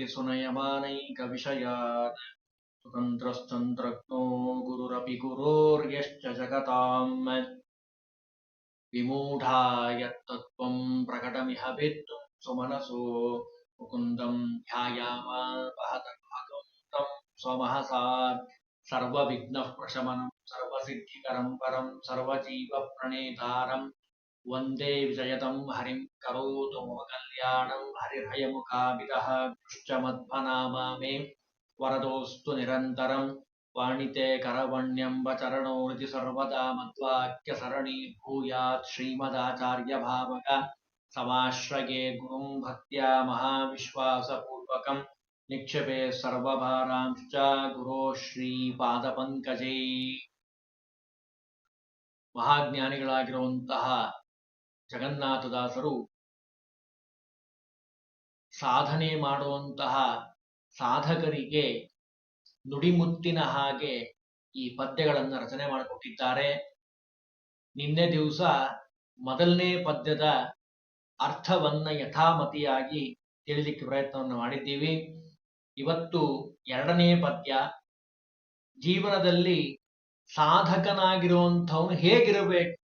सति सुनयमानैक विषयात् स्वतन्त्रश्चन्द्रज्ञो गुरुरपि गुरोर्यश्च जगताम् विमूढा यत्तत्त्वम् प्रकटमिह भेत्तुम् स्वमनसो मुकुन्दम् ध्यायामापहतमहकम् स्वमहसा सर्वविघ्नः प्रशमनम् सर्वसिद्धिकरम् परम् सर्वजीवप्रणेतारम् वन्दे विजयतं हरिं करोतु मम कल्याणं हरिहयमुखाभिदः कृश्च मध्वनामा मे वरदोऽस्तु निरन्तरं वाणिते करवण्यम्ब चरणो हृदि सर्वदा मद्वाक्यसरणी भूयात् श्रीमदाचार्यभावक समाश्रये गुरुं भक्त्या महाविश्वासपूर्वकं निक्षेपे सर्वभारांश्च गुरो ಶ್ರೀಪಾದಪಂಕಜೇ ಮಹಾಜ್ಞಾನಿಗಳಾಗಿರುವಂತಹ ಜಗನ್ನಾಥದಾಸರು ಸಾಧನೆ ಮಾಡುವಂತಹ ಸಾಧಕರಿಗೆ ನುಡಿಮುತ್ತಿನ ಹಾಗೆ ಈ ಪದ್ಯಗಳನ್ನು ರಚನೆ ಮಾಡಿಕೊಟ್ಟಿದ್ದಾರೆ. ನಿನ್ನೆ ದಿವಸ ಮೊದಲನೇ ಪದ್ಯದ ಅರ್ಥವನ್ನ ಯಥಾಮತಿಯಾಗಿ ತಿಳಿಲಿಕ್ಕೆ ಪ್ರಯತ್ನವನ್ನು ಮಾಡಿದ್ದೀವಿ. ಇವತ್ತು ಎರಡನೇ ಪದ್ಯ, ಜೀವನದಲ್ಲಿ ಸಾಧಕನಾಗಿರುವಂಥವನು ಹೇಗಿರಬೇಕು?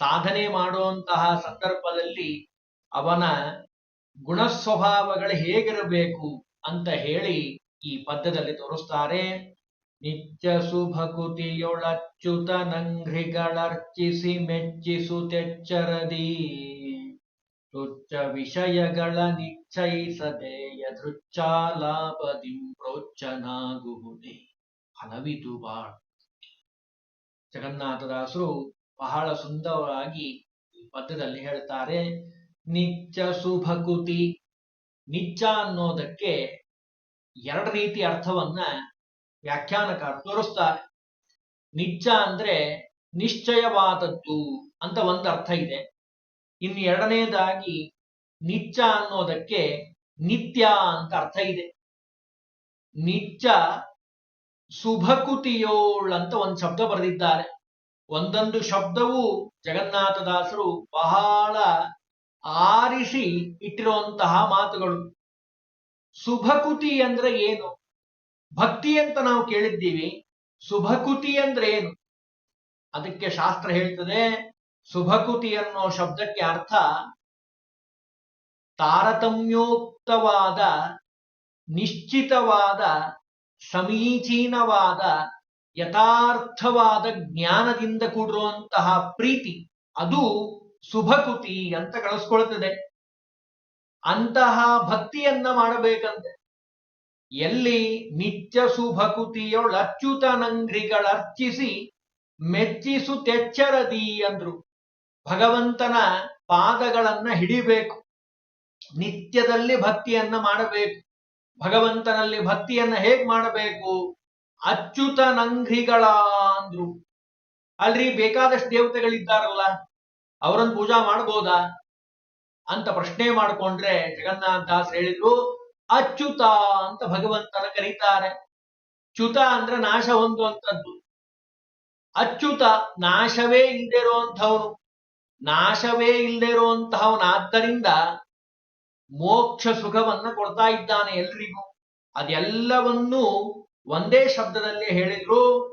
ಸಾಧನೆ ಮಾಡುವಂತಹ ಸಂದರ್ಭದಲ್ಲಿ ಅವನ ಗುಣ ಸ್ವಭಾವಗಳು ಹೇಗಿರಬೇಕು ಅಂತ ಹೇಳಿ ಈ ಪದ್ಯದಲ್ಲಿ ತೋರಿಸ್ತಾರೆ. ನಿತ್ಯ ನಂಘ್ರಿಗಳರ್ಚಿಸಿ ಮೆಚ್ಚಿಸುತ್ತೆಚ್ಚರದಿ ತುಚ್ಚ ವಿಷಯಗಳ ನಿಶ್ಚಯಿಸದೆ ಯದೃಚ್ಛಾಲಾಪದಿಂ ಪ್ರೋಚ್ಚನಾಗುವುದೇ ಫಲವಿದು ಬಾಳ್. ಜಗನ್ನಾಥದಾಸರು ಬಹಳ ಸುಂದರವಾಗಿ ಪದ್ಯದಲ್ಲಿ ಹೇಳ್ತಾರೆ ನಿಚ್ಚ ಸುಭಕುತಿ ನಿಚ್ಚ ಅನ್ನೋದಕ್ಕೆ ಎರಡು ರೀತಿ ಅರ್ಥವನ್ನ ವ್ಯಾಖ್ಯಾನಕಾರ ತೋರಿಸ್ತಾರೆ. ನಿಚ್ಚ ಅಂದ್ರೆ ನಿಶ್ಚಯವಾದದ್ದು ಅಂತ ಒಂದು ಅರ್ಥ ಇದೆ. ಇನ್ನು ಎರಡನೇದಾಗಿ ನಿಚ್ಚ ಅನ್ನೋದಕ್ಕೆ ನಿತ್ಯ ಅಂತ ಅರ್ಥ ಇದೆ. ನಿಚ್ಚ ಸುಭಕುತಿಯೋಳ್ ಅಂತ ಒಂದು ಶಬ್ದ ಬರೆದಿದ್ದಾರೆ. ಒಂದೊಂದು ಶಬ್ದವೂ ಜಗನ್ನಾಥದಾಸರು ಬಹಳ ಆರಿಸಿ ಇಟ್ಟಿರುವಂತಹ ಮಾತುಗಳು. ಸುಭಕುತಿ ಅಂದ್ರೆ ಏನು? ಭಕ್ತಿ ಅಂತ ನಾವು ಕೇಳಿದ್ದೀವಿ. ಸುಭಕುತಿ ಅಂದ್ರೆ ಏನು? ಅದಕ್ಕೆ ಶಾಸ್ತ್ರ ಹೇಳ್ತದೆ ಸುಭಕುತಿ ಅನ್ನೋ ಶಬ್ದಕ್ಕೆ ಅರ್ಥ ತಾರತಮ್ಯೋಕ್ತವಾದ, ನಿಶ್ಚಿತವಾದ, ಸಮೀಚೀನವಾದ ಯಥಾರ್ಥವಾದ ಜ್ಞಾನದಿಂದ ಕೂಡಿರುವಂತಹ ಪ್ರೀತಿ, ಅದು ಶುಭಕುತಿ ಅಂತ ಕಳಿಸ್ಕೊಳ್ತದೆ. ಅಂತಹ ಭಕ್ತಿಯನ್ನ ಮಾಡಬೇಕಂತೆ ಎಲ್ಲಿ ನಿತ್ಯ ಶುಭಕುತಿಯೊಳ ಅಚ್ಯುತನಂಗ್ರಿಗಳರ್ಚಿಸಿ ಮೆಚ್ಚಿಸು ತೆಚ್ಚರದಿ ಅಂದ್ರು. ಭಗವಂತನ ಪಾದಗಳನ್ನ ಹಿಡಿಬೇಕು. ನಿತ್ಯದಲ್ಲಿ ಭಕ್ತಿಯನ್ನ ಮಾಡಬೇಕು. ಭಗವಂತನಲ್ಲಿ ಭಕ್ತಿಯನ್ನ ಹೇಗ್ ಮಾಡಬೇಕು? ಅಚ್ಯುತನಂಘ್ರಿಗಳ ಅಂದ್ರು ಅಲ್ರಿ, ಬೇಕಾದಷ್ಟು ದೇವತೆಗಳಿದ್ದಾರಲ್ಲ ಅವರನ್ನು ಪೂಜಾ ಮಾಡ್ಬೋದಾ? ಅಂತ ಪ್ರಶ್ನೆ ಮಾಡ್ಕೊಂಡ್ರೆ ಜಗನ್ನಾಥ ದಾಸ್ ಹೇಳಿದ್ರು, ಅಚ್ಯುತ ಅಂತ ಭಗವಂತನ ಕರೀತಾರೆ. ಚ್ಯುತ ಅಂದ್ರೆ ನಾಶ ಹೊಂದುವಂಥದ್ದು. ಅಚ್ಯುತ ನಾಶವೇ ಇಲ್ಲದೆ ಇರುವಂಥವನು ನಾಶವೇ ಇಲ್ಲದೆ ಇರುವಂತಹವನಾದ್ದರಿಂದ ಮೋಕ್ಷ ಸುಖವನ್ನ ಕೊಡ್ತಾ ಇದ್ದಾನೆ ಎಲ್ರಿಗೂ. ಅದೆಲ್ಲವನ್ನೂ ಒಂದೇ ಶಬ್ದದಲ್ಲಿ ಹೇಳಿದ್ರು,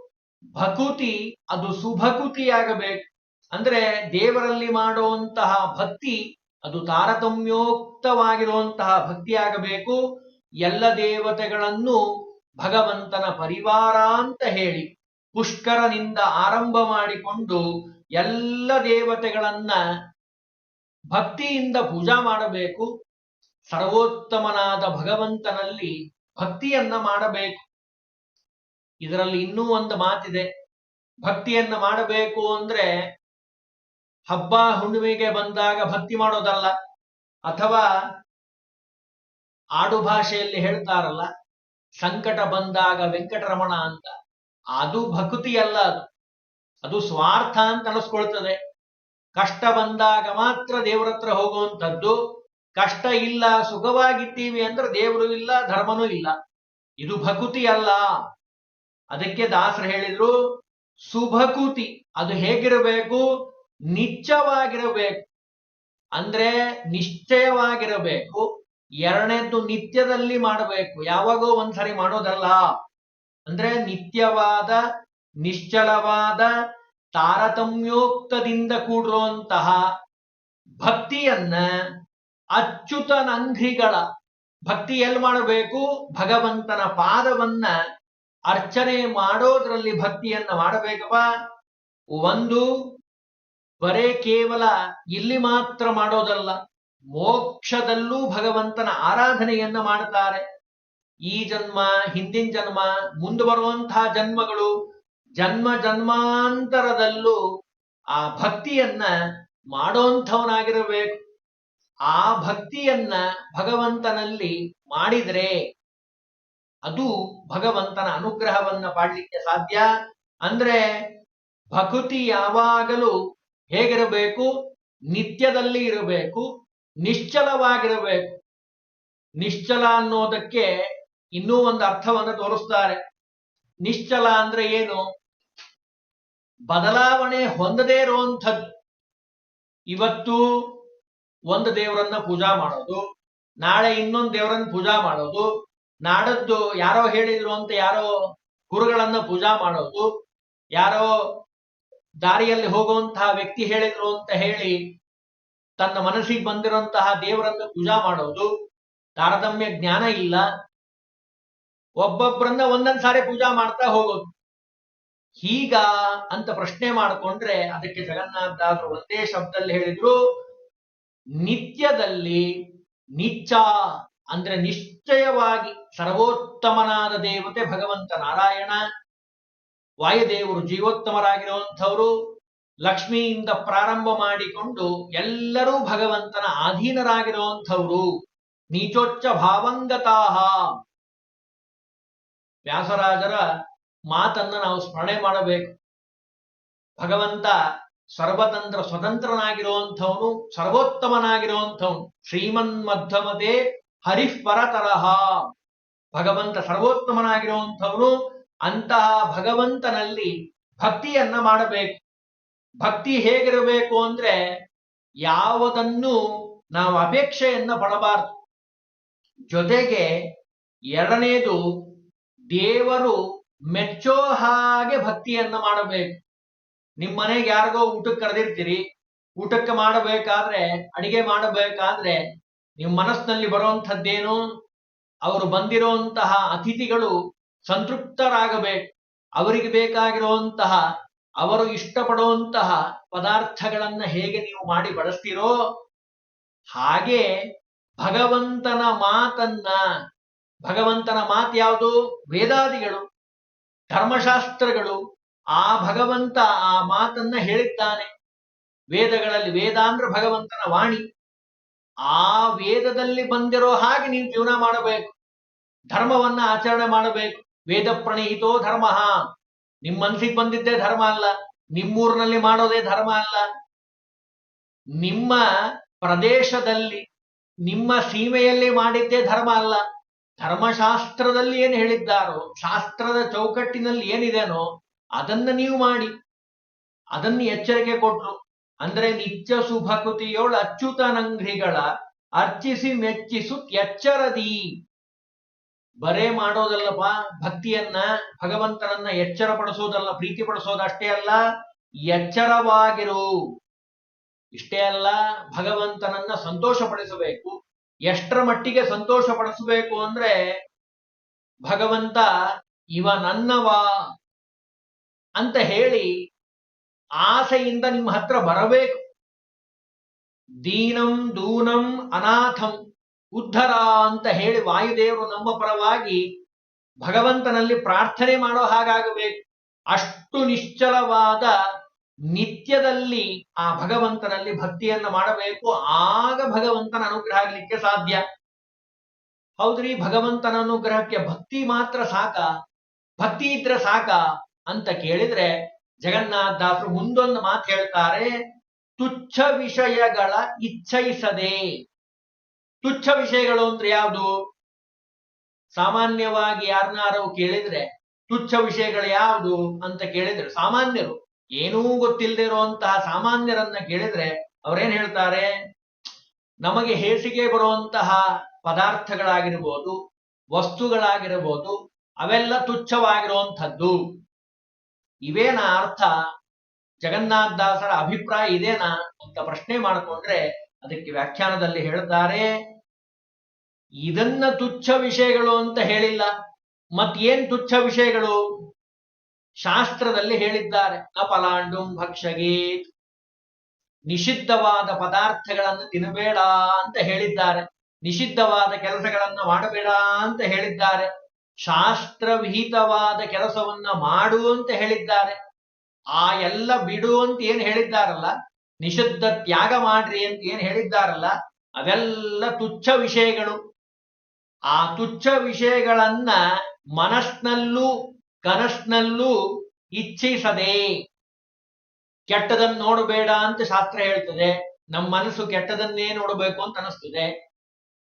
ಭಕುತಿ, ಅದು ಸುಭಕುತಿಯಾಗಬೇಕು ಅಂದ್ರೆ ದೇವರಲ್ಲಿ ಮಾಡುವಂತಹ ಭಕ್ತಿ, ಅದು ತಾರತಮ್ಯೋಕ್ತವಾಗಿರುವಂತಹ ಭಕ್ತಿಯಾಗಬೇಕು ಎಲ್ಲ ದೇವತೆಗಳನ್ನು ಭಗವಂತನ ಪರಿವಾರ ಅಂತ ಹೇಳಿ, ಪುಷ್ಕರನಿಂದ ಆರಂಭ ಮಾಡಿಕೊಂಡು ಎಲ್ಲ ದೇವತೆಗಳನ್ನ ಭಕ್ತಿಯಿಂದ ಪೂಜಾ ಮಾಡಬೇಕು. ಸರ್ವೋತ್ತಮನಾದ ಭಗವಂತನಲ್ಲಿ ಭಕ್ತಿಯನ್ನ ಮಾಡಬೇಕು. ಇದರಲ್ಲಿ ಇನ್ನೂ ಒಂದು ಮಾತಿದೆ. ಭಕ್ತಿಯನ್ನ ಮಾಡಬೇಕು ಅಂದ್ರೆ ಹಬ್ಬ ಹುಣ್ಣಿಮೆಗೆ ಬಂದಾಗ ಭಕ್ತಿ ಮಾಡೋದಲ್ಲ, ಅಥವಾ ಆಡು ಭಾಷೆಯಲ್ಲಿ ಹೇಳ್ತಾರಲ್ಲ, ಸಂಕಟ ಬಂದಾಗ ವೆಂಕಟರಮಣ ಅಂತ. ಅದು ಭಕ್ತಿ ಅಲ್ಲ ಅದು. ಅದು ಸ್ವಾರ್ಥ ಅಂತ ಅನಿಸ್ಕೊಳ್ತದೆ. ಕಷ್ಟ ಬಂದಾಗ ಮಾತ್ರ ದೇವರತ್ರ ಹೋಗುವಂಥದ್ದು. ಕಷ್ಟ ಇಲ್ಲ, ಸುಖವಾಗಿದ್ದೀವಿ ಅಂದ್ರೆ ದೇವರು ಇಲ್ಲ, ಧರ್ಮನೂ ಇಲ್ಲ. ಇದು ಭಕುತಿ ಅಲ್ಲ ಅದಕ್ಕೆ ದಾಸರು ಹೇಳಿದ್ರು ಸುಭಕುತಿ ಅದು ಹೇಗಿರಬೇಕು? ನಿಚ್ಚವಾಗಿರಬೇಕು. ಅಂದ್ರೆ ನಿಶ್ಚಯವಾಗಿರಬೇಕು. ಎರಡನೇದ್ದು ನಿತ್ಯದಲ್ಲಿ ಮಾಡಬೇಕು. ಯಾವಾಗೋ ಒಂದ್ಸರಿ ಮಾಡೋದಲ್ಲ. ಅಂದ್ರೆ ನಿತ್ಯವಾದ, ನಿಶ್ಚಲವಾದ, ತಾರತಮ್ಯೋಕ್ತದಿಂದ ಕೂಡಿರುವಂತಹ ಭಕ್ತಿಯನ್ನ ಅಚ್ಯುತನಂಘ್ರಿಗಳ ಭಕ್ತಿ ಎಲ್ ಮಾಡಬೇಕು? ಭಗವಂತನ ಪಾದವನ್ನ ಅರ್ಚನೆ ಮಾಡೋದ್ರಲ್ಲಿ ಭಕ್ತಿಯನ್ನ ಮಾಡಬೇಕಪ್ಪ. ಒಂದು, ಬರೇ ಕೇವಲ ಇಲ್ಲಿ ಮಾತ್ರ ಮಾಡೋದಲ್ಲ, ಮೋಕ್ಷದಲ್ಲೂ ಭಗವಂತನ ಆರಾಧನೆಯನ್ನ ಮಾಡುತ್ತಾರೆ ಈ ಜನ್ಮ, ಹಿಂದಿನ ಜನ್ಮ, ಮುಂದೆ ಬರುವಂತಹ ಜನ್ಮಗಳು ಜನ್ಮ ಜನ್ಮಾಂತರದಲ್ಲೂ ಆ ಭಕ್ತಿಯನ್ನ ಮಾಡೋಂಥವನಾಗಿರಬೇಕು. ಆ ಭಕ್ತಿಯನ್ನ ಭಗವಂತನಲ್ಲಿ ಮಾಡಿದ್ರೆ ಅದು ಭಗವಂತನ ಅನುಗ್ರಹವನ್ನ ಪಾಡ್ಲಿಕ್ಕೆ ಸಾಧ್ಯ? ಅಂದ್ರೆ ಭಕುತಿ ಯಾವಾಗಲೂ ಹೇಗಿರಬೇಕು? ನಿತ್ಯದಲ್ಲಿ ಇರಬೇಕು, ನಿಶ್ಚಲವಾಗಿರಬೇಕು. ನಿಶ್ಚಲ ಅನ್ನೋದಕ್ಕೆ ಇನ್ನೂ ಒಂದು ಅರ್ಥವನ್ನು ತೋರಿಸ್ತಾರೆ. ನಿಶ್ಚಲ ಅಂದ್ರೆ ಏನು? ಬದಲಾವಣೆ ಹೊಂದದೇ ಇರುವಂಥದ್ದು. ಇವತ್ತು ಒಂದು ದೇವರನ್ನ ಪೂಜಾ ಮಾಡೋದು, ನಾಳೆ ಇನ್ನೊಂದು ದೇವರನ್ನ ಪೂಜಾ ಮಾಡೋದು ನಾಡದ್ದು ಯಾರೋ ಹೇಳಿದ್ರು ಅಂತ ಯಾರೋ ಗುರುಗಳನ್ನ ಪೂಜಾ ಮಾಡೋದು, ಯಾರೋ ದಾರಿಯಲ್ಲಿ ಹೋಗುವಂತಹ ವ್ಯಕ್ತಿ ಹೇಳಿದ್ರು ಅಂತ ಹೇಳಿ ತನ್ನ ಮನಸ್ಸಿಗೆ ಬಂದಿರುವಂತಹ ದೇವರನ್ನ ಪೂಜಾ ಮಾಡೋದು, ತಾರತಮ್ಯ ಜ್ಞಾನ ಇಲ್ಲ. ಒಬ್ಬೊಬ್ಬರನ್ನ ಒಂದೊಂದ್ ಸಾರಿ ಪೂಜಾ ಮಾಡ್ತಾ ಹೋಗೋದು. ಹೀಗ ಅಂತ ಪ್ರಶ್ನೆ ಮಾಡಿಕೊಂಡ್ರೆ ಅದಕ್ಕೆ ಜಗನ್ನಾಥದಾಸರು ಒಂದೇ ಶಬ್ದದಲ್ಲಿ ಹೇಳಿದ್ರು, ನಿತ್ಯದಲ್ಲಿ ನಿಚ್ಚ ಅಂದ್ರೆ ನಿಶ್ಚಯವಾಗಿ ಸರ್ವೋತ್ತಮನಾದ ದೇವತೆ ಭಗವಂತ ನಾರಾಯಣ. ವಾಯುದೇವರು ಜೀವೋತ್ತಮರಾಗಿರುವಂಥವರು. ಲಕ್ಷ್ಮಿಯಿಂದ ಪ್ರಾರಂಭ ಮಾಡಿಕೊಂಡು ಎಲ್ಲರೂ ಭಗವಂತನ ಅಧೀನರಾಗಿರುವಂಥವ್ರು. ನೀಚೋಚ್ಚ ಭಾವಂಗತಾಹ. ವ್ಯಾಸರಾಜರ ಮಾತನ್ನ ನಾವು ಸ್ಮರಣೆ ಮಾಡಬೇಕು. ಭಗವಂತ ಸರ್ವತಂತ್ರ ಸ್ವತಂತ್ರನಾಗಿರುವಂಥವನು, ಸರ್ವೋತ್ತಮನಾಗಿರುವಂಥವನು. ಶ್ರೀಮನ್ ಮಧ್ಯಮತೆ ಹರಿಃ ಪರತರಹ ಭಗವಂತ ಸರ್ವೋತ್ತಮನಾಗಿರುವಂಥವನು ಅಂತಹ ಭಗವಂತನಲ್ಲಿ ಭಕ್ತಿಯನ್ನ ಮಾಡಬೇಕು. ಭಕ್ತಿ ಹೇಗಿರಬೇಕು ಅಂದ್ರೆ ಯಾವುದನ್ನು ನಾವು ಅಪೇಕ್ಷೆಯನ್ನ ಪಡಬಾರದು. ಜೊತೆಗೆ ಎರಡನೇದು ದೇವರು ಮೆಚ್ಚೋ ಹಾಗೆ ಭಕ್ತಿಯನ್ನ ಮಾಡಬೇಕು. ನಿಮ್ ಮನೆಗೆ ಯಾರಿಗೋ ಊಟಕ್ಕೆ ಕರೆದಿರ್ತೀರಿ, ಊಟಕ್ಕೆ ಮಾಡಬೇಕಾದ್ರೆ, ಅಡಿಗೆ ಮಾಡಬೇಕಾದ್ರೆ ನಿಮ್ ಮನಸ್ಸಿನಲ್ಲಿ ಬರುವಂತದ್ದೇನು ಅವರು ಬಂದಿರುವಂತಹ ಅತಿಥಿಗಳು ಸಂತೃಪ್ತರಾಗಬೇಕು. ಅವರಿಗೆ ಬೇಕಾಗಿರುವಂತಹ, ಅವರು ಇಷ್ಟಪಡುವಂತಹ ಪದಾರ್ಥಗಳನ್ನ ಹೇಗೆ ನೀವು ಮಾಡಿ ಬಳಸ್ತೀರೋ ಹಾಗೆ ಭಗವಂತನ ಮಾತನ್ನ, ಭಗವಂತನ ಮಾತು ಯಾವುದು? ವೇದಾದಿಗಳು, ಧರ್ಮಶಾಸ್ತ್ರಗಳು ಆ ಭಗವಂತ ಆ ಮಾತನ್ನ ಹೇಳಿದ್ದಾನೆ. ವೇದಗಳಲ್ಲಿ ವೇದ ಭಗವಂತನ ವಾಣಿ. ಆ ವೇದದಲ್ಲಿ ಬಂದಿರೋ ಹಾಗೆ ನೀವು ಜೀವನ ಮಾಡಬೇಕು. ಧರ್ಮವನ್ನ ಆಚರಣೆ ಮಾಡಬೇಕು. ವೇದ ಪ್ರಣಯಿತೋ ಧರ್ಮ. ನಿಮ್ಮ ಮನ್ಸಿಗೆ ಬಂದಿದ್ದೇ ಧರ್ಮ ಅಲ್ಲ. ನಿಮ್ಮೂರಿನಲ್ಲಿ ಮಾಡೋದೇ ಧರ್ಮ ಅಲ್ಲ. ನಿಮ್ಮ ಪ್ರದೇಶದಲ್ಲಿ, ನಿಮ್ಮ ಸೀಮೆಯಲ್ಲಿ ಮಾಡಿದ್ದೇ ಧರ್ಮ ಅಲ್ಲ. ಧರ್ಮಶಾಸ್ತ್ರದಲ್ಲಿ ಏನು ಹೇಳಿದ್ದಾರೋ, ಶಾಸ್ತ್ರದ ಚೌಕಟ್ಟಿನಲ್ಲಿ ಏನಿದೆನೋ ಅದನ್ನ ನೀವು ಮಾಡಿ. ಅದನ್ನ ಎಚ್ಚರಿಕೆ ಕೊಟ್ರು. ಅಂದ್ರೆ ನಿತ್ಯ ಸುಭಕುತಿಯೋಳು ಅಚ್ಯುತನಂಘ್ರಿಗಳ ಅರ್ಚಿಸಿ ಮೆಚ್ಚಿಸು ಎಚ್ಚರದಿ. ಬರೇ ಮಾಡೋದಲ್ಲಪ್ಪ, ಭಕ್ತಿಯನ್ನ, ಭಗವಂತನನ್ನ ಎಚ್ಚರ ಪಡಿಸೋದಲ್ಲ ಪ್ರೀತಿ ಪಡಿಸೋದಷ್ಟೇ ಅಲ್ಲ, ಎಚ್ಚರವಾಗಿರು. ಇಷ್ಟೇ ಅಲ್ಲ, ಭಗವಂತನನ್ನ ಸಂತೋಷ ಪಡಿಸಬೇಕು ಎಷ್ಟರ ಮಟ್ಟಿಗೆ ಸಂತೋಷ ಪಡಿಸಬೇಕು ಅಂದ್ರೆ, ಭಗವಂತ, ಇವ ನನ್ನವ ಅಂತ ಹೇಳಿ ಆಸೆಯಿಂದ ನಿಮ್ಮ ಹತ್ರ ಬರಬೇಕು. ದೀನಂ ದೂನಂ ಅನಾಥಂ ಉದ್ಧರ ಅಂತ ಹೇಳಿ ವಾಯುದೇವರು ನಮ್ಮ ಪರವಾಗಿ ಭಗವಂತನಲ್ಲಿ ಪ್ರಾರ್ಥನೆ ಮಾಡೋ ಹಾಗಾಗಬೇಕು. ಅಷ್ಟು ನಿಶ್ಚಲವಾದ ನಿತ್ಯದಲ್ಲಿ ಆ ಭಗವಂತನಲ್ಲಿ ಭಕ್ತಿಯನ್ನ ಮಾಡಬೇಕು. ಆಗ ಭಗವಂತನ ಅನುಗ್ರಹ ಆಗಲಿಕ್ಕೆ ಸಾಧ್ಯ. ಹೌದ್ರಿ, ಭಗವಂತನ ಅನುಗ್ರಹಕ್ಕೆ ಭಕ್ತಿ ಮಾತ್ರ ಸಾಕ, ಭಕ್ತಿ ಇದ್ರೆ ಸಾಕ ಅಂತ ಕೇಳಿದ್ರೆ ಜಗನ್ನಾಥ ದಾಸರು ಮುಂದೊಂದು ಮಾತು ಹೇಳ್ತಾರೆ, ತುಚ್ಛ ವಿಷಯಗಳ ಇಚ್ಛಯಿಸದೆ. ತುಚ್ಛ ವಿಷಯಗಳು ಅಂದ್ರೆ ಯಾವುದು? ಸಾಮಾನ್ಯವಾಗಿ ಯಾರನ್ನಾರು ಕೇಳಿದ್ರೆ ತುಚ್ಛ ವಿಷಯಗಳು ಯಾವುದು ಅಂತ ಕೇಳಿದ್ರೆ. ಸಾಮಾನ್ಯರು, ಏನೂ ಗೊತ್ತಿಲ್ಲದೆ ಇರುವಂತಹ ಸಾಮಾನ್ಯರನ್ನ ಕೇಳಿದ್ರೆ ಅವ್ರೇನ್ ಹೇಳ್ತಾರೆ? ನಮಗೆ ಹೇಸಿಗೆ ಬರುವಂತಹ ಪದಾರ್ಥಗಳಾಗಿರ್ಬೋದು, ವಸ್ತುಗಳಾಗಿರ್ಬೋದು, ಅವೆಲ್ಲ ತುಚ್ಛವಾಗಿರುವಂಥದ್ದು. ಇವೇನ ಅರ್ಥ? ಜಗನ್ನಾಥದಾಸರ ಅಭಿಪ್ರಾಯ ಇದೇನಾ ಅಂತ ಪ್ರಶ್ನೆ ಮಾಡಿಕೊಂಡ್ರೆ ಅದಕ್ಕೆ ವ್ಯಾಖ್ಯಾನದಲ್ಲಿ ಹೇಳ್ತಾರೆ, ಇದನ್ನ ತುಚ್ಛ ವಿಷಯಗಳು ಅಂತ ಹೇಳಿಲ್ಲ. ಮತ್ತೇನ್ ತುಚ್ಛ ವಿಷಯಗಳು? ಶಾಸ್ತ್ರದಲ್ಲಿ ಹೇಳಿದ್ದಾರೆ, ಅಪಲಾಂಡುಂ ಭಕ್ಷಗೀತ್, ನಿಷಿದ್ಧವಾದ ಪದಾರ್ಥಗಳನ್ನು ತಿನ್ನಬೇಡ ಅಂತ ಹೇಳಿದ್ದಾರೆ. ನಿಷಿದ್ಧವಾದ ಕೆಲಸಗಳನ್ನ ಮಾಡಬೇಡ ಅಂತ ಹೇಳಿದ್ದಾರೆ. ಶಾಸ್ತ್ರ ವಿಹಿತವಾದ ಕೆಲಸವನ್ನ ಮಾಡು ಅಂತ ಹೇಳಿದ್ದಾರೆ. ಆ ಎಲ್ಲ ಬಿಡು ಅಂತ ಏನ್ ಹೇಳಿದ್ದಾರಲ್ಲ, ನಿಷಿದ್ಧ ತ್ಯಾಗ ಮಾಡ್ರಿ ಅಂತ ಏನ್ ಹೇಳಿದ್ದಾರಲ್ಲ, ಅವೆಲ್ಲ ತುಚ್ಛ ವಿಷಯಗಳು. ಆ ತುಚ್ಛ ವಿಷಯಗಳನ್ನ ಮನಸ್ನಲ್ಲೂ ಕನಸ್ನಲ್ಲೂ ಇಚ್ಛಿಸದೆ, ಕೆಟ್ಟದನ್ನ ನೋಡಬೇಡ ಅಂತ ಶಾಸ್ತ್ರ ಹೇಳ್ತದೆ. ನಮ್ಮ ಮನಸ್ಸು ಕೆಟ್ಟದನ್ನೇ ನೋಡಬೇಕು ಅಂತ ಅನಿಸ್ತದೆ.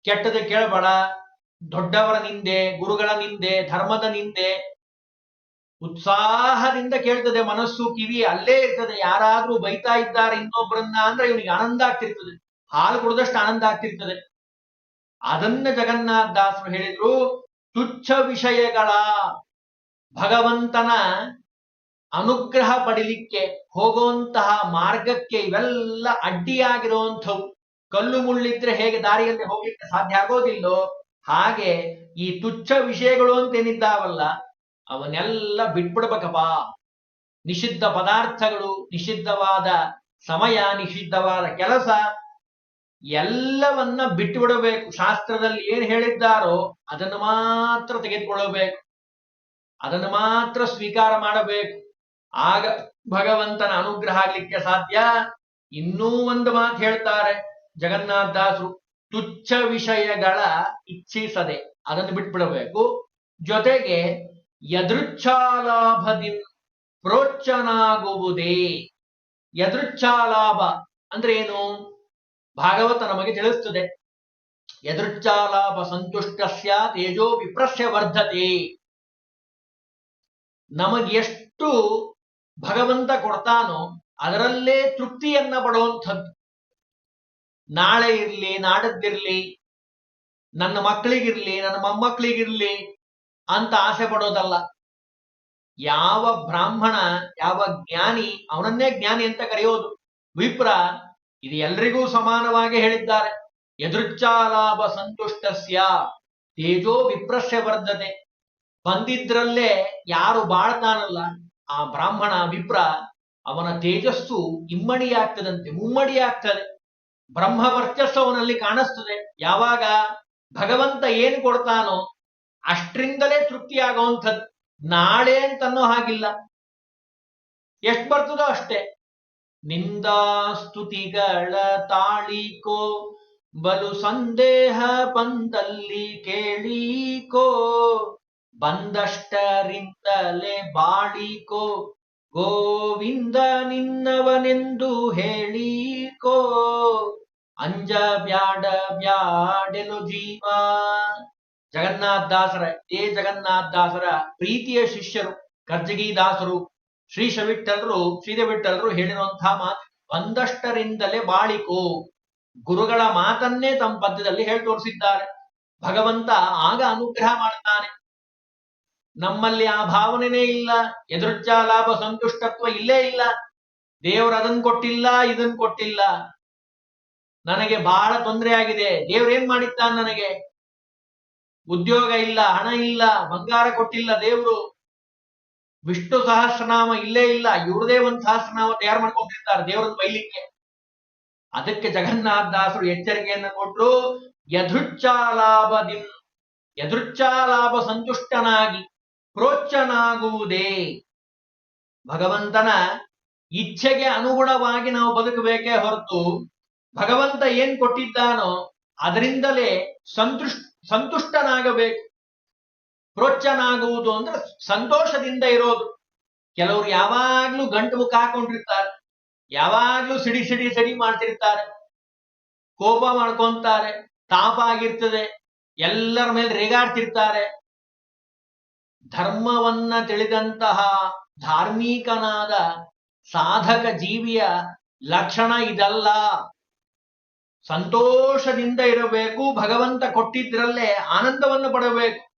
ಕೆಟ್ಟದ ಕೇಳಬೇಡ ದೊಡ್ಡವರ ನಿಂದೆ, ಗುರುಗಳ ನಿಂದೆ, ಧರ್ಮದ ನಿಂದೆ, ಉತ್ಸಾಹದಿಂದ ಕೇಳ್ತದೆ, ಮನಸ್ಸು ಕಿವಿ ಅಲ್ಲೇ ಇರ್ತದೆ. ಯಾರಾದ್ರೂ ಬೈತಾ ಇದ್ದಾರೆ ಇನ್ನೊಬ್ಬರನ್ನ ಅಂದ್ರೆ ಇವನಿಗೆ ಆನಂದ ಆಗ್ತಿರ್ತದೆ. ಹಾಲು ಕುಡಿದಷ್ಟು ಆನಂದ ಆಗ್ತಿರ್ತದೆ. ಅದನ್ನ ಜಗನ್ನಾಥ ದಾಸರು ಹೇಳಿದ್ರು, ತುಚ್ಛ ವಿಷಯಗಳ ಭಗವಂತನ ಅನುಗ್ರಹ ಪಡಿಲಿಕ್ಕೆ ಹೋಗುವಂತಹ ಮಾರ್ಗಕ್ಕೆ ಇವೆಲ್ಲ ಅಡ್ಡಿಯಾಗಿರುವಂಥವು. ಕಲ್ಲು ಮುಳ್ಳಿದ್ರೆ ಹೇಗೆ ದಾರಿಯಲ್ಲಿ ಹೋಗ್ಲಿಕ್ಕೆ ಸಾಧ್ಯ ಆಗೋದಿಲ್ಲೋ ಹಾಗೆ ಈ ತುಚ್ಛ ವಿಷಯಗಳು ಅಂತ ಏನಿದ್ದಾವಲ್ಲ ಅವನ್ನೆಲ್ಲ ಬಿಟ್ಬಿಡ್ಬೇಕಪ್ಪ. ನಿಷಿದ್ಧ ಪದಾರ್ಥಗಳು, ನಿಷಿದ್ಧವಾದ ಸಮಯ, ನಿಷಿದ್ಧವಾದ ಕೆಲಸ, ಎಲ್ಲವನ್ನ ಬಿಟ್ಟು ಬಿಡಬೇಕು ಶಾಸ್ತ್ರದಲ್ಲಿ ಏನ್ ಹೇಳಿದ್ದಾರೋ ಅದನ್ನು ಮಾತ್ರ ತೆಗೆದುಕೊಳ್ಳಬೇಕು. ಅದನ್ನು ಮಾತ್ರ ಸ್ವೀಕಾರ ಮಾಡಬೇಕು. ಆಗ ಭಗವಂತನ ಅನುಗ್ರಹ ಆಗ್ಲಿಕ್ಕೆ ಸಾಧ್ಯ? ಇನ್ನೂ ಒಂದು ಮಾತು ಹೇಳ್ತಾರೆ ಜಗನ್ನಾಥ ದಾಸರು. ತುಚ್ಛ ವಿಷಯಗಳ ಇಚ್ಛಿಸದೆ ಅದನ್ನು ಬಿಟ್ಬಿಡಬೇಕು. ಜೊತೆಗೆ ಯದೃಚ್ಛಾಲಾಭದಿ ಪ್ರೋಚ್ಚನಾಗುವುದೇ ಯದೃಚ್ಛಾಲಾಭ ಅಂದ್ರೆ ಏನು? ಭಾಗವತ ನಮಗೆ ತಿಳಿಸ್ತದೆ. ಯದೃಚ್ಛಾಲಾಭ ಸಂತುಷ್ಟಸ್ಯ ತೇಜೋ ವಿಪ್ರಸ್ಯ ವರ್ಧತೆ. ನಮಗೆಷ್ಟು ಭಗವಂತ ಕೊಡ್ತಾನೋ ಅದರಲ್ಲೇ ತೃಪ್ತಿಯನ್ನ ಪಡುವಂಥದ್ದು ನಾಳೆ ಇರ್ಲಿ, ನಾಡದ್ದಿರ್ಲಿ, ನನ್ನ ಮಕ್ಕಳಿಗಿರ್ಲಿ, ನನ್ನ ಮೊಮ್ಮಕ್ಕಳಿಗಿರ್ಲಿ ಅಂತ ಆಸೆ ಪಡೋದಲ್ಲ. ಯಾವ ಬ್ರಾಹ್ಮಣ, ಯಾವ ಜ್ಞಾನಿ, ಅವನನ್ನೇ ಜ್ಞಾನಿ ಅಂತ ಕರೆಯೋದು. ವಿಪ್ರ ಇದು ಎಲ್ರಿಗೂ ಸಮಾನವಾಗಿ ಹೇಳಿದ್ದಾರೆ. ಎದುರ್ಚಾಲಾಭ ಸಂತುಷ್ಟಸ್ಯ. ತೇಜೋ ವಿಪ್ರಸ್ಯ ವರ್ಧನೆ ಬಂದಿದ್ರಲ್ಲೇ ಯಾರು ಬಾಳ್ತಾನಲ್ಲ, ಆ ಬ್ರಾಹ್ಮಣ ವಿಪ್ರ ಅವನ ತೇಜಸ್ಸು ಇಮ್ಮಡಿಯಾಗ್ತದಂತೆ, ಮುಮ್ಮಡಿಯಾಗ್ತದೆ. ಬ್ರಹ್ಮ ವರ್ಚಸ್ಸವನಲ್ಲಿ ಕಾಣಿಸ್ತದೆ. ಯಾವಾಗ ಭಗವಂತ ಏನು ಕೊಡ್ತಾನೋ ಅಷ್ಟ್ರಿಂದಲೇ ತೃಪ್ತಿಯಾಗುವಂಥದ್ದು. ನಾಳೆ ಅಂತನ್ನೋ ಹಾಗಿಲ್ಲ. ಎಷ್ಟು ಬರ್ತದೋ ಅಷ್ಟೇ. ನಿಂದಾ ಸ್ತುತಿಗಳ ತಾಳಿಕೋ, ಬಲು ಸಂದೇಹ ಬಂದಲ್ಲಿ ಕೇಳಿಕೋ, ಬಂದಷ್ಟರಿಂದಲೇ ಬಾಳಿಕೋ, ಗೋವಿಂದ ನಿನ್ನವನೆಂದು ಹೇಳಿಕೋ. ಅಂಜ ಬ್ಯಾಡ ಬ್ಯಾಡೆನು ಜೀವ. ಜಗನ್ನಾಥ ದಾಸರ ಏ ಜಗನ್ನಾಥ ದಾಸರ ಪ್ರೀತಿಯ ಶಿಷ್ಯರು ಕರ್ಜಗಿ ದಾಸರು ಶ್ರೀ ಶವಿಟ್ಟಲರು ಶ್ರೀದೇವಿಟ್ಟಲರು ಹೇಳಿರುವಂತಹ ಮಾತು ಒಂದಷ್ಟರಿಂದಲೇ ಬಾಳಿಕೋ. ಗುರುಗಳ ಮಾತನ್ನೇ ತಮ್ಮ ಪದ್ಯದಲ್ಲಿ ಹೇಳಿ ತೋರಿಸಿದ್ದಾರೆ. ಭಗವಂತ ಆಗ ಅನುಗ್ರಹ ಮಾಡ್ತಾನೆ. ನಮ್ಮಲ್ಲಿ ಆ ಭಾವನೆನೇ ಇಲ್ಲ. ಎದುರ್ಚ ಲಾಭ ಸಂತುಷ್ಟತ್ವ ಇಲ್ಲೇ ಇಲ್ಲ. ದೇವರು ಅದನ್ ಕೊಟ್ಟಿಲ್ಲ, ಇದನ್ ಕೊಟ್ಟಿಲ್ಲ. ನನಗೆ ಬಹಳ ತೊಂದರೆ ಆಗಿದೆ ದೇವ್ರೇನ್ ಮಾಡಿತ್ತ ನನಗೆ? ಉದ್ಯೋಗ ಇಲ್ಲ, ಹಣ ಇಲ್ಲ, ಬಂಗಾರ ಕೊಟ್ಟಿಲ್ಲ ದೇವ್ರು. ವಿಷ್ಣು ಸಹಸ್ರನಾಮ ಇಲ್ಲೇ ಇಲ್ಲ. ಇವ್ರದೇ ಒಂದು ಸಹಸ್ರನಾಮ ತಯಾರು ಮಾಡ್ಕೊಂಡಿರ್ತಾರೆ ದೇವ್ರನ್ನ ಬೈಲಿಕ್ಕೆ. ಅದಕ್ಕೆ ಜಗನ್ನಾಥ ದಾಸರು ಎಚ್ಚರಿಕೆಯನ್ನು ಕೊಟ್ಟರು ಯದೃಚ್ಛಾಲಾಭದಿನ್ ಯದೃಚ್ಛಾಲಾಭ ಸಂತುಷ್ಟನಾಗಿ ಪ್ರೋಚ್ಚನಾಗುವುದೇ ಭಗವಂತನ ಇಚ್ಛೆಗೆ ಅನುಗುಣವಾಗಿ ನಾವು ಬದುಕಬೇಕೇ ಹೊರತು ಭಗವಂತ ಏನ್ ಕೊಟ್ಟಿದ್ದಾನೋ ಅದರಿಂದಲೇ ಸಂತುಷ್ಟ ಸಂತುಷ್ಟನಾಗಬೇಕು. ಪ್ರೋಚ್ಚನಾಗುವುದು ಅಂದ್ರೆ ಸಂತೋಷದಿಂದ ಇರೋದು. ಕೆಲವರು ಯಾವಾಗ್ಲೂ ಗಂಟು ಮುಖ ಹಾಕೊಂಡಿರ್ತಾರೆ. ಯಾವಾಗ್ಲೂ ಸಿಡಿ ಸಿಡಿ ಸಿಡಿ ಮಾಡ್ತಿರ್ತಾರೆ. ಕೋಪ ಮಾಡ್ಕೊಂತಾರೆ. ತಾಪ ಆಗಿರ್ತದೆ. ಎಲ್ಲರ ಮೇಲೆ ರೇಗಾಡ್ತಿರ್ತಾರೆ. ಧರ್ಮವನ್ನ ತಿಳಿದಂತಹ ಧಾರ್ಮಿಕನಾದ ಸಾಧಕ ಜೀವಿಯ ಲಕ್ಷಣ ಇದಲ್ಲ. ಸಂತೋಷದಿಂದ ಇರಬೇಕು, ಭಗವಂತ ಕೊಟ್ಟಿದ್ರಲ್ಲೇ ಆನಂದವನ್ನು ಪಡಬೇಕು.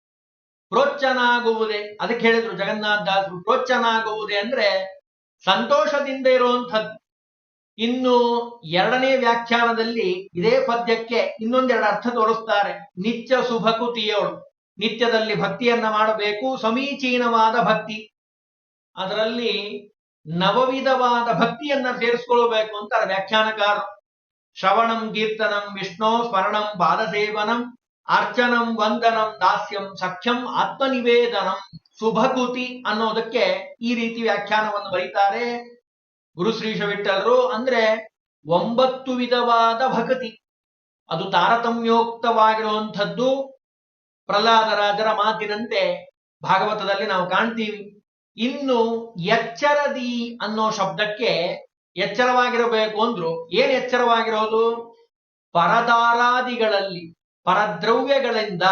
ಪ್ರೋಚ್ಚನಾಗುವುದೇ ಅದಕ್ಕೆ ಹೇಳಿದ್ರು ಜಗನ್ನಾಥ ದಾಸರು ಪ್ರೋಚ್ಚನಾಗುವುದೇ ಅಂದ್ರೆ ಸಂತೋಷದಿಂದ ಇರುವಂಥದ್ದು. ಇನ್ನು ಎರಡನೇ ವ್ಯಾಖ್ಯಾನದಲ್ಲಿ ಇದೇ ಪದ್ಯಕ್ಕೆ ಇನ್ನೊಂದೆರಡು ಅರ್ಥ ತೋರಿಸ್ತಾರೆ. ನಿತ್ಯ ಸುಭಕುತಿಯೋಳು ನಿತ್ಯದಲ್ಲಿ ಭಕ್ತಿಯನ್ನ ಮಾಡಬೇಕು, ಸಮೀಚೀನವಾದ ಭಕ್ತಿ. ಅದರಲ್ಲಿ ನವವಿಧವಾದ ಭಕ್ತಿಯನ್ನ ಸೇರಿಸ್ಕೊಳ್ಬೇಕು ಅಂತಾರೆ ವ್ಯಾಖ್ಯಾನಕಾರರು. ಶ್ರವಣಂ, ಕೀರ್ತನಂ, ವಿಷ್ಣು, ಸ್ಮರಣಂ ಪಾದಸೇವನಂ ಅರ್ಚನಂ, ವಂದನಂ, ದಾಸ್ಯಂ, ಸಖ್ಯಂ, ಆತ್ಮನಿವೇದನಂ ಸುಭಕುತಿ ಅನ್ನೋದಕ್ಕೆ ಈ ರೀತಿ ವ್ಯಾಖ್ಯಾನವನ್ನು ಬರೀತಾರೆ. ಗುರುಶ್ರೀಶ ವಿಠಲರು ಅಂದ್ರೆ ಒಂಬತ್ತು ವಿಧವಾದ ಭಕ್ತಿ. ಅದು ತಾರತಮ್ಯೋಕ್ತವಾಗಿರುವಂಥದ್ದು ಪ್ರಹ್ಲಾದರಾಜರ ಮಾತಿನಂತೆ ಭಾಗವತದಲ್ಲಿ ನಾವು ಕಾಣ್ತೀವಿ. ಇನ್ನು ಎಚ್ಚರದಿ ಅನ್ನೋ ಶಬ್ದಕ್ಕೆ ಎಚ್ಚರವಾಗಿರಬೇಕು ಅಂದ್ರು. ಏನ್ ಎಚ್ಚರವಾಗಿರೋದು? ಪರದಾರಾದಿಗಳಲ್ಲಿ, ಪರದ್ರವ್ಯಗಳಿಂದ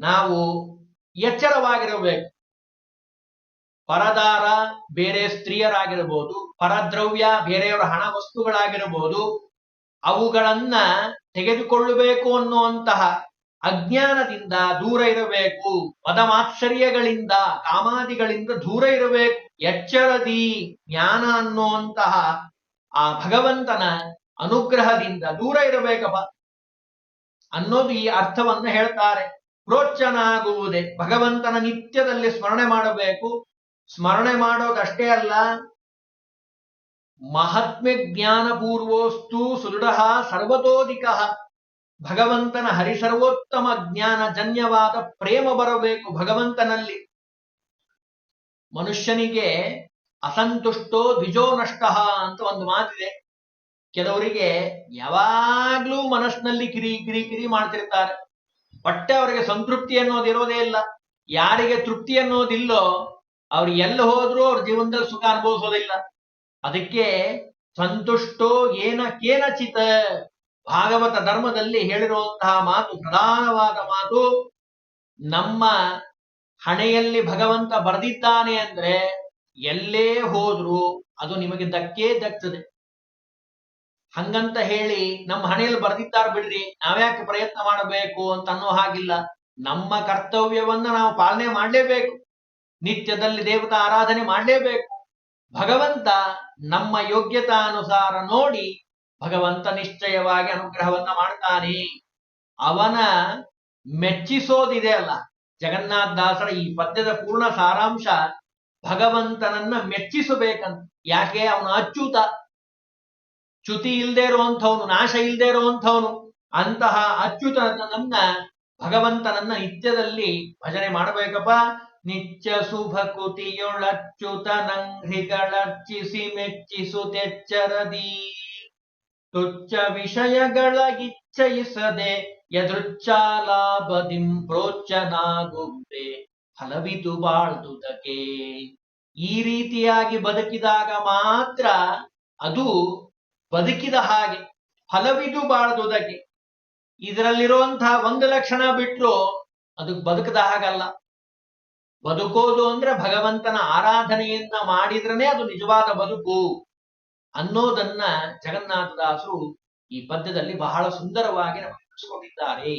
ನಾವು ಎಚ್ಚರವಾಗಿರಬೇಕು. ಪರದಾರ ಬೇರೆ ಸ್ತ್ರೀಯರಾಗಿರಬಹುದು ಪರದ್ರವ್ಯ ಬೇರೆಯವರ ಹಣ ವಸ್ತುಗಳಾಗಿರಬಹುದು ಅವುಗಳನ್ನ ತೆಗೆದುಕೊಳ್ಳಬೇಕು ಅನ್ನುವಂತಹ ಅಜ್ಞಾನದಿಂದ ದೂರ ಇರಬೇಕು. ಪದಮಾಶ್ಚರ್ಯಗಳಿಂದ ಕಾಮಾದಿಗಳಿಂದ ದೂರ ಇರಬೇಕು. ಎಚ್ಚರದಿ ಜ್ಞಾನ ಅನ್ನುವಂತಹ ಆ ಭಗವಂತನ ಅನುಗ್ರಹದಿಂದ ದೂರ ಇರಬೇಕಪ್ಪ. ಅನ್ನೋದು ಈ ಅರ್ಥವನ್ನು ಹೇಳ್ತಾರೆ. ಪ್ರೋಚ್ಚನಾಗುವುದೇ. ಭಗವಂತನ ನಿತ್ಯದಲ್ಲಿ ಸ್ಮರಣೆ ಮಾಡಬೇಕು. ಸ್ಮರಣೆ ಮಾಡೋದಷ್ಟೇ ಅಲ್ಲ, ಮಹಾತ್ಮ್ಯ ಜ್ಞಾನ ಪೂರ್ವೋಸ್ತು ಸುದೃಢ ಸರ್ವತೋಧಿಕ. ಭಗವಂತನ ಹರಿಸರ್ವೋತ್ತಮ ಜ್ಞಾನ, ಜನ್ಯವಾದ ಪ್ರೇಮ ಬರಬೇಕು ಭಗವಂತನಲ್ಲಿ. ಮನುಷ್ಯನಿಗೆ ಅಸಂತುಷ್ಟೋ ದ್ವಿಜೋ ನಷ್ಟ ಅಂತ ಒಂದು ಮಾತಿದೆ. ಕೆಲವರಿಗೆ ಯಾವಾಗ್ಲೂ ಮನಸ್ಸಿನಲ್ಲಿ ಕಿರಿ ಕಿರಿ ಕಿರಿ ಮಾಡ್ತಿರ್ತಾರೆ. ಹೊಟ್ಟೆ ಅವರಿಗೆ ಸಂತೃಪ್ತಿ ಅನ್ನೋದು ಇರೋದೇ ಇಲ್ಲ. ಯಾರಿಗೆ ತೃಪ್ತಿ ಅನ್ನೋದಿಲ್ಲೋ ಅವ್ರು ಎಲ್ಲಿ ಹೋದ್ರು ಅವ್ರ ಜೀವನದಲ್ಲಿ ಸುಖ ಅನುಭವಿಸೋದಿಲ್ಲ. ಅದಕ್ಕೆ ಸಂತುಷ್ಟೋ ಏನ ಕೇನಚಿತ ಭಾಗವತ ಧರ್ಮದಲ್ಲಿ ಹೇಳಿರುವಂತಹ ಮಾತು, ಪ್ರಧಾನವಾದ ಮಾತು, ನಮ್ಮ ಹಣೆಯಲ್ಲಿ ಭಗವಂತ ಬರೆದಿದ್ದಾನೆ ಅಂದ್ರೆ ಎಲ್ಲೇ ಹೋದ್ರು ಅದು ನಿಮಗೆ ದಕ್ಕೇ ದಕ್ತದೆ ಹಂಗಂತ ಹೇಳಿ ನಮ್ಮ ಹಣೆಯಲ್ಲಿ ಬರೆದಿದ್ದಾರೆ ಬಿಡ್ರಿ, ನಾವ್ಯಾಕೆ ಪ್ರಯತ್ನ ಮಾಡಬೇಕು ಅಂತ ಅನ್ನೋ ಹಾಗಿಲ್ಲ. ನಮ್ಮ ಕರ್ತವ್ಯವನ್ನ ನಾವು ಪಾಲನೆ ಮಾಡಲೇಬೇಕು. ನಿತ್ಯದಲ್ಲಿ ದೇವತಾ ಆರಾಧನೆ ಮಾಡಲೇಬೇಕು. ಭಗವಂತ ನಮ್ಮ ಯೋಗ್ಯತಾನುಸಾರ ನೋಡಿ ಭಗವಂತ ನಿಶ್ಚಯವಾಗಿ ಅನುಗ್ರಹವನ್ನ ಮಾಡ್ತಾನೆ. ಅವನ ಮೆಚ್ಚಿಸೋದಿದೆ ಅಲ್ಲ. ಜಗನ್ನಾಥ ದಾಸರ ಈ ಪದ್ಯದ ಪೂರ್ಣ ಸಾರಾಂಶ ಭಗವಂತನನ್ನ ಮೆಚ್ಚಿಸಬೇಕಂತ. ಯಾಕೆ? ಅವನು ಅಚ್ಯುತ ಚ್ಯುತಿ ಇಲ್ಲದೆ ಇರುವಂಥವನು, ನಾಶ ಇಲ್ಲದೆ ಇರುವಂಥವನು, ಅಂತಹ ಅಚ್ಯುತನನ್ನ ಭಗವಂತನನ್ನ ನಿತ್ಯದಲ್ಲಿ ಭಜನೆ ಮಾಡಬೇಕಪ್ಪ. ನಿತ್ಯ ಸುಭಕುತಿಯೊಳಚ್ಯುತ ಮೆಚ್ಚಿಸು ಮೆಚ್ಚಿಸುತ್ತೆಚ್ಚರದಿ ತುಚ್ಚ ವಿಷಯಗಳ ಇಚ್ಛಯಿಸದೆ ಯದೃಚ್ಛಾಲಾಭದಿಂ ಪ್ರೋಚ್ಚನಾಗುವುದೇ ಫಲವಿದು ಬಾಳ್ದುದಕ್ಕೆ. ಈ ರೀತಿಯಾಗಿ ಬದುಕಿದಾಗ ಮಾತ್ರ ಅದು ಬದುಕಿದ ಹಾಗೆ ಫಲವಿದು ಬಾಳ್ದುದಕ್ಕೆ. ಇದರಲ್ಲಿರುವಂತಹ ಒಂದು ಲಕ್ಷಣ ಬಿಟ್ಲು ಅದು ಬದುಕದ ಹಾಗಲ್ಲ. ಬದುಕೋದು ಅಂದ್ರೆ ಭಗವಂತನ ಆರಾಧನೆಯನ್ನ ಮಾಡಿದ್ರನೇ ಅದು ನಿಜವಾದ ಬದುಕು ಅನ್ನೋದನ್ನ ಜಗನ್ನಾಥದಾಸರು ಈ ಪದ್ಯದಲ್ಲಿ ಬಹಳ ಸುಂದರವಾಗಿ ನಮಗೆ ತಿಳಿಸಿಕೊಂಡಿದ್ದಾರೆ